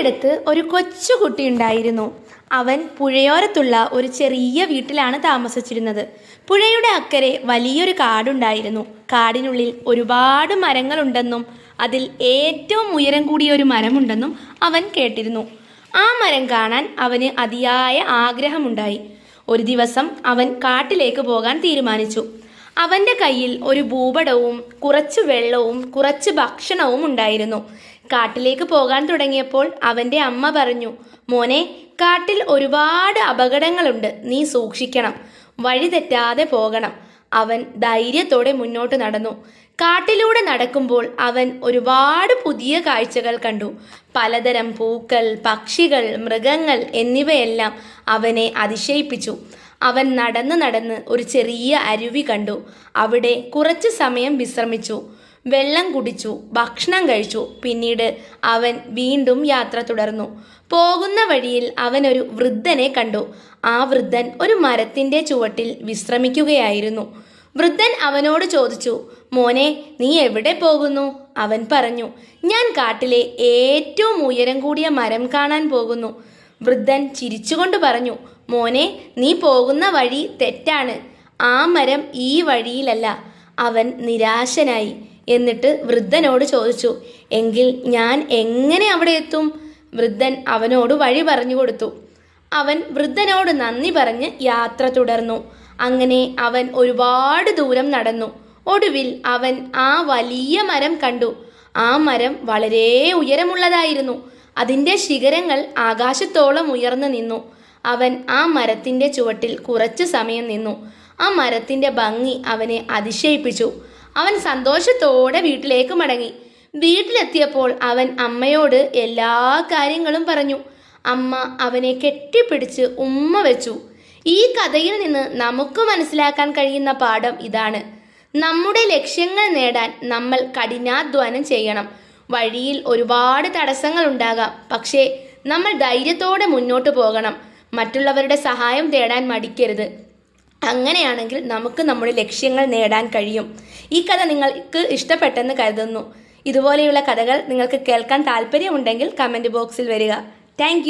ഒരിടത്ത് ഒരു കൊച്ചുകുട്ടി ഉണ്ടായിരുന്നു. അവൻ പുഴയോരത്തുള്ള ഒരു ചെറിയ വീട്ടിലാണ് താമസിച്ചിരുന്നത്. പുഴയുടെ അക്കരെ വലിയൊരു കാടുണ്ടായിരുന്നു. കാടിനുള്ളിൽ ഒരുപാട് മരങ്ങളുണ്ടെന്നും അതിൽ ഏറ്റവും ഉയരം കൂടിയ ഒരു മരമുണ്ടെന്നും അവൻ കേട്ടിരുന്നു. ആ മരം കാണാൻ അവന് അതിയായ ആഗ്രഹമുണ്ടായി. ഒരു ദിവസം അവൻ കാട്ടിലേക്ക് പോകാൻ തീരുമാനിച്ചു. അവന്റെ കയ്യിൽ ഒരു ഭൂപടവും കുറച്ച് വെള്ളവും കുറച്ച് ഭക്ഷണവും ഉണ്ടായിരുന്നു. കാട്ടിലേക്ക് പോകാൻ തുടങ്ങിയപ്പോൾ അവന്റെ അമ്മ പറഞ്ഞു മോനെ കാട്ടിൽ ഒരുപാട് അപകടങ്ങളുണ്ട്. നീ സൂക്ഷിക്കണം. വഴിതെറ്റാതെ പോകണം. അവൻ ധൈര്യത്തോടെ മുന്നോട്ട് നടന്നു. കാട്ടിലൂടെ നടക്കുമ്പോൾ അവൻ ഒരുപാട് പുതിയ കാഴ്ചകൾ കണ്ടു. പലതരം പൂക്കൾ പക്ഷികൾ മൃഗങ്ങൾ എന്നിവയെല്ലാം അവനെ അതിശയിപ്പിച്ചു. അവൻ നടന്ന് നടന്ന് ഒരു ചെറിയ അരുവി കണ്ടു. അവിടെ കുറച്ച് സമയം വിശ്രമിച്ചു. വെള്ളം കുടിച്ചു ഭക്ഷണം കഴിച്ചു. പിന്നീട് അവൻ വീണ്ടും യാത്ര തുടർന്നു. പോകുന്ന വഴിയിൽ അവൻ ഒരു വൃദ്ധനെ കണ്ടു. ആ വൃദ്ധൻ ഒരു മരത്തിന്റെ ചുവട്ടിൽ വിശ്രമിക്കുകയായിരുന്നു. വൃദ്ധൻ അവനോട് ചോദിച്ചു മോനെ നീ എവിടെ പോകുന്നു? അവൻ പറഞ്ഞു ഞാൻ കാട്ടിലെ ഏറ്റവും ഉയരം കൂടിയ മരം കാണാൻ പോകുന്നു. വൃദ്ധൻ ചിരിച്ചുകൊണ്ട് പറഞ്ഞു മോനെ നീ പോകുന്ന വഴി തെറ്റാണ്. ആ മരം ഈ വഴിയിലല്ല. അവൻ നിരാശനായി എന്നിട്ട് വൃദ്ധനോട് ചോദിച്ചു എങ്കിൽ ഞാൻ എങ്ങനെ അവിടെ എത്തും? വൃദ്ധൻ അവനോട് വഴി പറഞ്ഞു കൊടുത്തു. അവൻ വൃദ്ധനോട് നന്ദി പറഞ്ഞ് യാത്ര തുടർന്നു. അങ്ങനെ അവൻ ഒരുപാട് ദൂരം നടന്നു. ഒടുവിൽ അവൻ ആ വലിയ മരം കണ്ടു. ആ മരം വളരെ ഉയരമുള്ളതായിരുന്നു. അതിന്റെ ശിഖരങ്ങൾ ആകാശത്തോളം ഉയർന്നു നിന്നു. അവൻ ആ മരത്തിന്റെ ചുവട്ടിൽ കുറച്ചു സമയം നിന്നു. ആ മരത്തിന്റെ ഭംഗി അവനെ അതിശയിപ്പിച്ചു. അവൻ സന്തോഷത്തോടെ വീട്ടിലേക്ക് മടങ്ങി. വീട്ടിലെത്തിയപ്പോൾ അവൻ അമ്മയോട് എല്ലാ കാര്യങ്ങളും പറഞ്ഞു. അമ്മ അവനെ കെട്ടിപ്പിടിച്ച് ഉമ്മ വെച്ചു. ഈ കഥയിൽ നിന്ന് നമുക്ക് മനസ്സിലാക്കാൻ കഴിയുന്ന പാഠം ഇതാണ്. നമ്മുടെ ലക്ഷ്യങ്ങൾ നേടാൻ നമ്മൾ കഠിനാധ്വാനം ചെയ്യണം. വഴിയിൽ ഒരുപാട് തടസ്സങ്ങൾ ഉണ്ടാകാം. പക്ഷേ നമ്മൾ ധൈര്യത്തോടെ മുന്നോട്ട് പോകണം. മറ്റുള്ളവരുടെ സഹായം തേടാൻ മടിക്കരുത്. അങ്ങനെയാണെങ്കിൽ നമുക്ക് നമ്മുടെ ലക്ഷ്യങ്ങൾ നേടാൻ കഴിയും. ഈ കഥ നിങ്ങൾക്ക് ഇഷ്ടപ്പെട്ടെന്ന് കരുതുന്നു. ഇതുപോലെയുള്ള കഥകൾ നിങ്ങൾക്ക് കേൾക്കാൻ താല്പര്യമുണ്ടെങ്കിൽ കമന്റ് ബോക്സിൽ വരിക. താങ്ക്